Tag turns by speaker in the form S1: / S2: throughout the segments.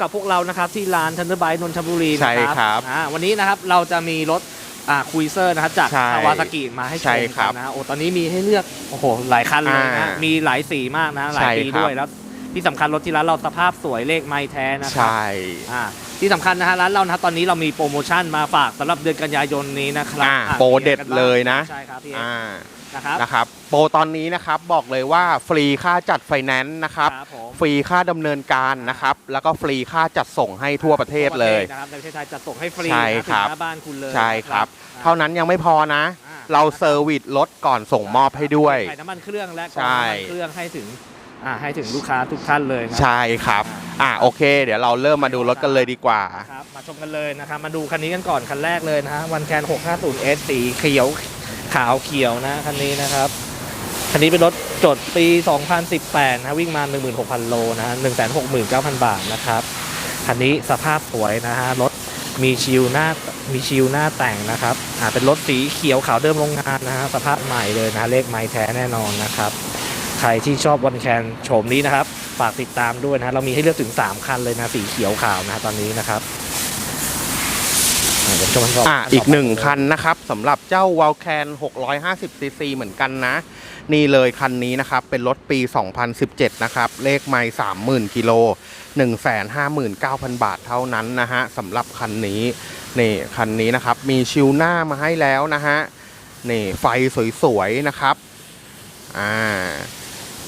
S1: กลับมาพบกับพวกเรานะครับที่ร้านทันเดอร์ไบนนทบุรีนะ
S2: ใช่ครับ
S1: อ่าวันนี้นะครับเราจะมีรถอ่าคุยเซอร์นะครับจาก
S2: ใช่
S1: คาวาซากิมาให้ช
S2: ใช่
S1: ม
S2: ครั
S1: กับนนะฮะโอ้ตอนนี้มีให้เลือกโอ้โหหลายคันเลยนะ
S2: อ่า
S1: มีหลายสีมากนะหลาย
S2: ใช่
S1: ปี
S2: ครับ
S1: ด้วยแล้ว ที่สำคัญรถที่ร้านเราสภาพสวยเลขไม้แท้นะครั
S2: ใช่
S1: อ่าที่สำคัญนะฮะร้านเรานะครับตอนนี้เรามีโปรโมชั่นมาฝากสำหรับเดือนกันยายนนี้นะครับ
S2: อ่า
S1: อะ
S2: โปรเด็ด
S1: มีอะไรกันบ้าง
S2: เลยนะ
S1: ใช่ครับพี่เอก
S2: อ่า
S1: นะครับ
S2: นะครับ โปรตอนนี้นะครับบอกเลยว่าฟรีค่าจัดไฟแนนซ์นะครับ
S1: ครับผม
S2: ฟรีค่าดำเนินการนะครับ แล้วก็ฟรีค่าจัดส่งให้ทั่วประเทศเลย
S1: นะครับในประเทศไทยจะส่งให้ฟรี
S2: ใช่
S1: นะครับถึงหน้าบ้านคุณเลย
S2: ใช่ครับ
S1: นะ
S2: เท่านั้นยังไม่พอนะ
S1: อ่
S2: เราเซอร์วิสรถก่อนส่งมอบให้ด้วย
S1: ใส่น้ำมันเครื่องและกร
S2: ใช่
S1: องน้ำมันเครื่องให้ถึงอ่าให้ถึงลูกค้าทุกท่านเลยนะ
S2: ใช่ครับ อ่าโอเค เดี๋ยวเราเริ่มมาดูรถกันเลยดีกว่า
S1: ครับมาชมกันเลยนะครับมาดูคันนี้กันก่อนคันแรกเลยนะฮะวันแคน 650S สีเขียวขาวเขียวนะคันนี้นะครับคั นนี้เป็นรถจดปี 2018 นะวิ่งมา 16,000 โลนะฮะ169,000 บาทนะครับคันนี้สภาพสวยนะฮะรถมีชิลหน้ามีชิลหน้าแต่งนะครับอ่าเป็นรถสีเขียวขาวเดิมโรงงานนะฮะสภาพใหม่เลยนะเลขไม้แท้แน่นอนนะครับ ใครที่ชอบวันแคนโฉมนี้นะครับฝากติดตามด้วยนะเรามีให้เลือกถึง 3 คันเลยนะสีเขียวขาวนะตอนนี้นะครับ อ่าเดี๋ยวชมกันก่อน
S2: อ่าอีกหนึ่งคันนะครับสำหรับเจ้า w a l c a n 650 cc เหมือนกันนะ นี่เลยคันนี้นะครับ เป็นรถปี 2017 นะครับ เลขไม่30,000กิโล159,000 บาทเท่านั้นนะฮะสำหรับคันนี้นี่คันนี้นะครับ มีชิวหน้ามาให้แล้วนะฮะนี่ไฟสวยๆนะครับอ่า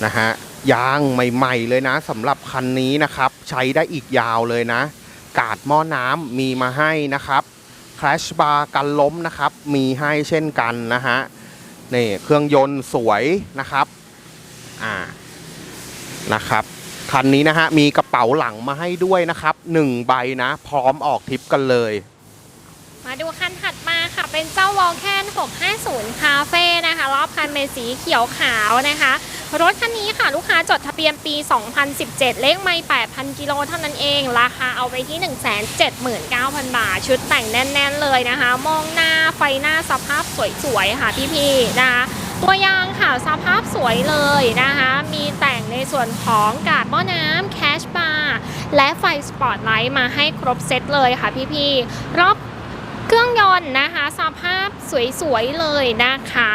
S2: นะฮะยางใหม่ ๆ เลยนะสำหรับคันนี้นะครับ ใช้ได้อีกยาวเลยนะ กาดหม้อน้ำมีมาให้นะครับ คลชบาร์กันล้มนะครับ มีให้เช่นกันนะฮะนี่เครื่องยนต์สวยนะครับอ่านะครับคันนี้นะฮะมีกระเป๋าหลังมาให้ด้วยนะครับหนึ่งใบนะ พร้อมออกทริปกันเลย
S3: มาดูคันถัดมาค่ะ เป็นเจ้าวอลแคน650 คาเฟ่นะคะ รอบคันเป็นสีเขียวขาวนะคะ รถคันนี้ค่ะลูกค้าจดทะเบียนปี 2017 เลขไม่8,000 กิโลเท่านั้นเอง ราคาเอาไปที่ 179,000 บาท ชุดแต่งแน่น ๆ เลยนะคะ มองหน้าไฟหน้าสภาพสวย ๆ ค่ะพี่ๆนะคะตัวยางค่ะสภาพสวยเลยนะคะ มีแต่งในส่วนของกาดหม้อน้ำแคชบาร์และไฟสปอตไลท์มาให้ครบเซตเลยค่ะพี่ๆรอบ เครื่องยนต์นะคะสภาพสวยๆเลยนะคะ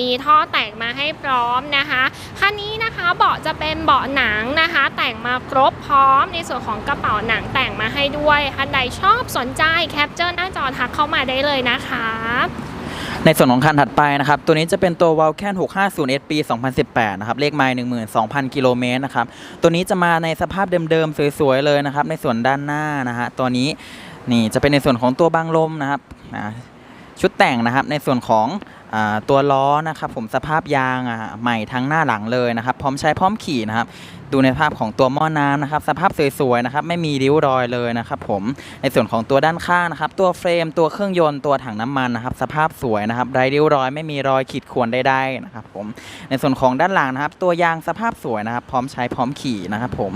S3: มีท่อแต่งมาให้พร้อมนะคะคันนี้นะคะเบาะจะเป็นเบาะหนังนะคะ แต่งมาครบพร้อมในส่วนของกระเป๋าหนังแต่งมาให้ด้วยท่านใดชอบสนใจแคปเจอร์หน้าจอทักเข้ามาได้เลยนะคะ
S4: ในส่วนของคันถัดไปนะครับ ตัวนี้จะเป็นตัว w a l c a n 650S ปี 2018 นะครับ เลขไมล์12,000 กิโลเมตรนะครับ ตัวนี้จะมาในสภาพเดิมๆ สวยๆ เลยนะครับ ในส่วนด้านหน้านะฮะ ตัวนี้ นี่จะเป็นในส่วนของตัวบางลมนะครับนะ ชุดแต่งนะครับในส่วนของอตัวล้อนะครับผมสภาพยางใหม่ทั้งหน้าหลังเลยนะครับ พร้อมใช้พร้อมขี่นะครับ ดูในภาพของตัวหม้อน้ำนะครับ สภาพสวยๆนะครับไม่มีริ้วรอยเลยนะครับผมในส่วนของตัวด้านข้างนะครับ ตัวเฟรมตัวเครื่องยนต์ตัวถังน้ำมันนะครับ สภาพสวยนะครับไร้ริ้วรอย ไม่มีรอยขีดข่วนใดๆนะครับผมในส่วนของด้านหลังนะครับ ตัวยางสภาพสวยนะครับ พร้อมใช้พร้อมขี่นะครับ ผม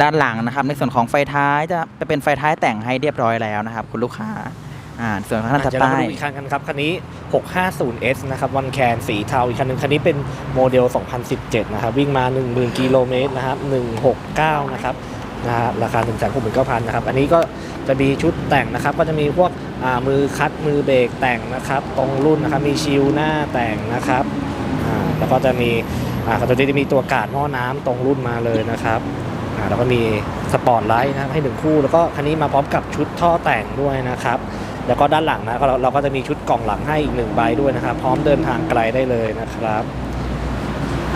S4: ด้านหลังนะครับ ในส่วนของไฟท้ายจะเป็นไฟท้ายแต่งให้เรียบร้อยแล้วนะครับ คุณลูกค้า อ่าส่วนข้างถัด
S1: เดี๋ยว
S4: ไป
S1: เรามาดูอีกคันกันครับคันนี้ 650S นะครับวันแคนสีเทาอีกคันหนึงคันนี้เป็นโมเดล 2017 นะครับ วิ่งมา 10,000 กิโลเมตรนะครับ 169 นะครับนะฮะราคา 169,000 นะครับ อันนี้ก็จะมีชุดแต่งนะครับ ก็จะมีพวกอ่ามือคัดมือเบรกแต่งนะครับ ตรงรุ่นนะครับ มีชิลหน้าแต่งนะครับอ่าแล้วก็จะมีอ่าตัวนี้จะมีตัวกาดหม้อน้ำตรงรุ่นมาเลยนะครับอ่าแล้วก็มีสปอร์ตไลท์นะครับให้หนึ่งคู่ แล้วก็คันนี้มาพร้อมกับชุดท่อแต่งด้วยนะครับ แล้วก็ด้านหลังนะก็เราเราก็จะมีชุดกล่องหลังให้อีกหนึ่งใบด้วยนะครับ พร้อมเดินทางไกลได้เลยนะครับ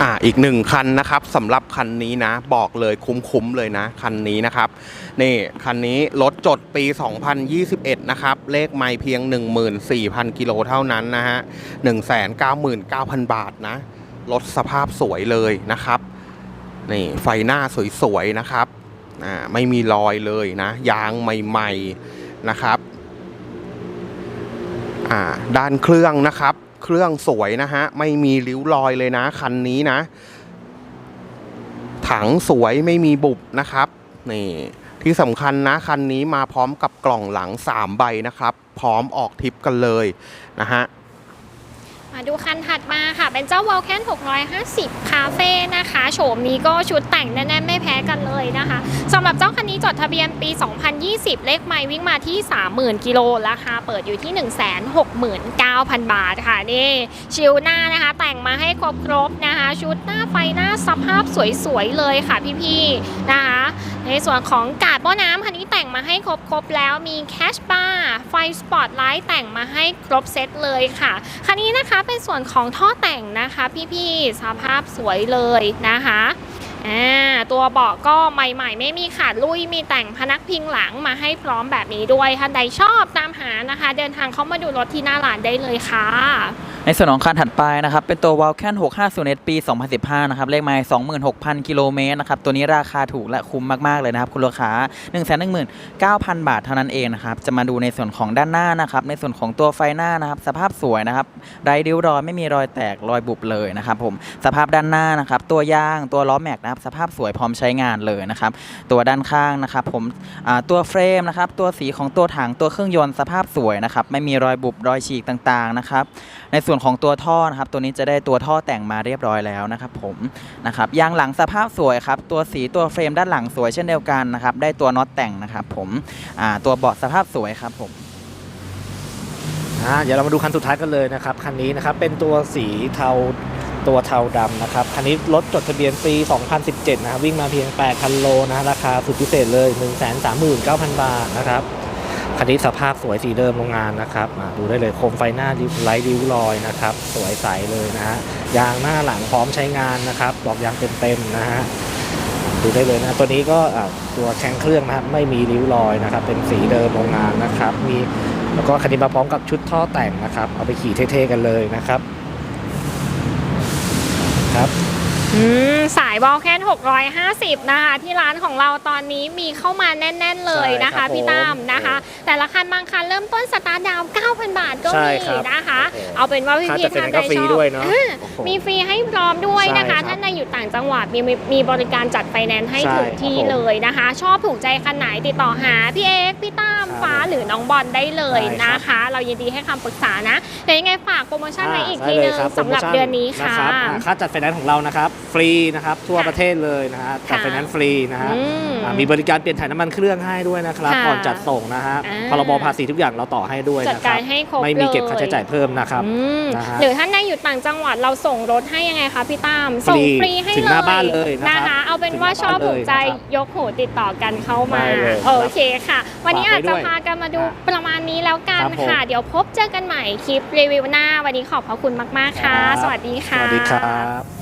S2: อ่าอีกหนึ่งคันนะครับสำหรับคันนี้นะ บอกเลยคุ้มๆเลยนะ คันนี้นะครับนี่คันนี้รถจดปี 2021 นะครับ เลขไม่เพียง 14,000 กิโลเท่านั้นนะฮะ 199,000 บาทนะรถสภาพสวยเลยนะครับนี่ไฟหน้าสวยๆนะครับอ่าไม่มีรอยเลยนะ ยางใหม่ ๆนะครับ อ่าด้านเครื่องนะครับ เครื่องสวยนะฮะ ไม่มีริ้วรอยเลยนะ คันนี้นะ ถังสวยไม่มีบุบนะครับ นี่ ที่สำคัญนะ คันนี้มาพร้อมกับกล่องหลัง 3 ใบนะครับ พร้อมออกทริปกันเลยนะฮะ
S3: มาดูคันถัดมาค่ะ เป็นเจ้าวอลแคน650 คาเฟ่นะคะ โฉมนี้ก็ชุดแต่งแน่ๆไม่แพ้กันเลยนะคะสำหรับเจ้าคันนี้จดทะเบียนปี 2020 เลขไมวิ่งมาที่ 30,000 กิโลราคาเปิดอยู่ที่ 169,000 บาทค่ะ นี่ ชิลหน้านะคะ แต่งมาให้ครบๆนะคะ ชุดหน้าไฟหน้าสภาพสวยๆ เลยค่ะพี่ๆนะคะ ในส่วนของกาดหม้อน้ำคันนี้แต่งมาให้ครบๆแล้วมีแคชบาร์ไฟสปอตไลท์แต่งมาให้ครบเซตเลยค่ะคันนี้นะคะเป็นส่วนของท่อแต่งนะคะ พี่ๆสภาพสวยเลยนะคะตัวเบาะก็ใหม่ๆ ไม่มีขาดลุยมีแต่งพนักพิงหลังมาให้พร้อมแบบนี้ด้วยท่านใดชอบตามหานะคะ เดินทางเข้ามาดูรถที่หน้าร้านได้เลยค่ะ
S4: ในส่วนของคันถัดไปนะครับ เป็นตัว w a l c a n 650 ปี 2015 นะครับ เลขไมล์26,000 กิโลเมตรนะครับ ตัวนี้ราคาถูกและคุ้มมาก ๆ เลยนะครับ คุณลูกค้า 119,000 บาทเท่านั้นเองนะครับ จะมาดูในส่วนของด้านหน้านะครับ ในส่วนของตัวไฟหน้านะครับ สภาพสวยนะครับไร้ริ้วรอยไม่มีรอยแตกรอยบุบเลยนะครับผม สภาพด้านหน้านะครับ ตัวย่างตัวล้อแม็กนะครับ สภาพสวยพร้อมใช้งานเลยนะครับ ตัวด้านข้างนะครับผมตัวเฟรมนะครับ ตัวสีของตัวถังตัวเครื่องยนต์สภาพสวยนะครับ ไม่มีรอยบุบรอยฉีกต่างๆนะครับ ในส่วนของตัวท่อนะครับตัวนี้จะได้ตัวท่อแต่งมาเรียบร้อยแล้วนะครับผมนะครับยางหลังสภาพสวยครับตัวสีตัวเฟรมด้านหลังสวยเช่นเดียวกันนะครับได้ตัวน็อตแต่งนะครับผมอ่าตัวเบาะสภาพสวยครับผม
S1: เดี๋ยวเรามาดูคันสุดท้ายกันเลยนะครับคันนี้นะครับเป็นตัวสีเทาตัวเทาดำนะครับคันนี้รถจดทะเบียนปี 2017 นะครับวิ่งมาเพียง 8,000 โลนะราคาสุดพิเศษเลย 139,000 บาทนะครับ คันนี้สภาพสวยสีเดิมโรงงานนะครับดูได้เลยโคมไฟหน้าไร้ริ้วรอยนะครับ สวยใสเลยนะฮะยางหน้าหลังพร้อมใช้งานนะครับดอกยางเต็มๆนะฮะดูได้เลยนะตัวนี้ก็ตัวแข้งเครื่องนะครับไม่มีริ้วรอยนะครับ เป็นสีเดิมโรงงานนะครับ มีแล้วก็คันนี้มาพร้อมกับชุดท่อแต่งนะครับ เอาไปขี่เท่ๆกันเลยนะครับ ครับ
S3: อืมสา ยวอลแคน650 นะคะ ที่ร้านของเราตอนนี้มีเข้ามาแน่น ๆ เลยนะ
S1: ใช่ครั
S3: คะ
S1: บ
S3: พี่ตั้มนะคะ แต่ละคันบางคันเริ่มต้นสตาร์ทดาวน์9,000 บาทก็
S1: ใช่
S3: มี
S1: ครับ
S3: นะคะ
S1: โอ้โห
S3: เอาเป็นว่าพี่
S1: ค่า
S3: พี่
S1: จัด
S3: ท่าน
S1: ไฟแนนซ์ก็
S3: ใด
S1: ฟรี
S3: ชอบ
S1: ด้วยเนอะ
S3: อ่า
S1: โอ้โห
S3: มีฟรีให้พร้อมด้วยนะ
S1: ใช่ครั
S3: คะ
S1: บ
S3: ท่านใดอยู่ต่างจังหวัดมีมีมีบริการจัดไฟแนนซ์ให้
S1: ใช่
S3: ถึงที่
S1: ครับผม
S3: เลยนะคะ ชอบถูกใจคันไหนติดต่อหาพี่เอกพี่ตั้ม
S1: ครับ
S3: ฟ้าหรือน้องบอลได้เลย
S1: ได้ครับ
S3: นะคะ เรายินดีให้คำปรึกษานะเดี๋ยวยังไงฝากโปรโมชั่นไว้อีกที
S1: ใช่
S3: นึ
S1: เลย
S3: ง
S1: ครับ
S3: สำหรับ
S1: โปโมชั่
S3: เดือนนี้ค่ะ
S1: รับอ่าค่าจัดไฟแนนซ์ของเรานะครับ ฟรีนะครับทั่ว
S3: ค่ะ
S1: ประเทศเลยนะฮะจัด
S3: ค่ะ
S1: ไฟแนนซ์ฟรีนะฮะ
S3: อืม
S1: อ่ามีบริการเปลี่ยนถ่ายน้ำมันเครื่องให้ด้วยนะครับ
S3: ค่ะ
S1: ก่อนจัดส่งนะฮะ
S3: อ่า
S1: พรบภาษีทุกอย่างเราต่อให้ด้วย
S3: จัด
S1: นะค
S3: กา
S1: รั
S3: ร
S1: บ
S3: ให้ครบ
S1: ไม่มีเก็บ
S3: ลย
S1: ค่าใช้จ่ายเพิ่มนะครับ
S3: อืม
S1: นะฮะ
S3: หรือท่านใดอยู่ต่างจังหวัดเราส่งรถให้ยังไงคะพี่ตั้ม
S1: ฟรี
S3: ส่งฟรีให้
S1: ถึงหน้าบ้านเลยนะครับ
S3: นะคะ เอาเป็น
S1: ถึงห
S3: ว่า
S1: น้า
S3: ชอบ
S1: บ้านเลย
S3: ถูกใจ
S1: นะครับ
S3: ยกหูติดต่อกันเข้ามา
S1: ได้เลย
S3: โอเคค่ะ วันนี้
S1: ฝาก
S3: อาจ
S1: ไว้
S3: จะ
S1: ด้วย
S3: พากันมาดู
S1: อะ
S3: ประมาณนี้แล้วกัน
S1: ครับผม
S3: ค่ะ เดี๋ยวพบเจอกันใหม่คลิปรีวิวหน้า วันนี้ขอบพระคุณมากๆค่ะ
S1: ครับ
S3: สวัสดี
S1: ส
S3: ค่ะ
S1: วัสดีครับ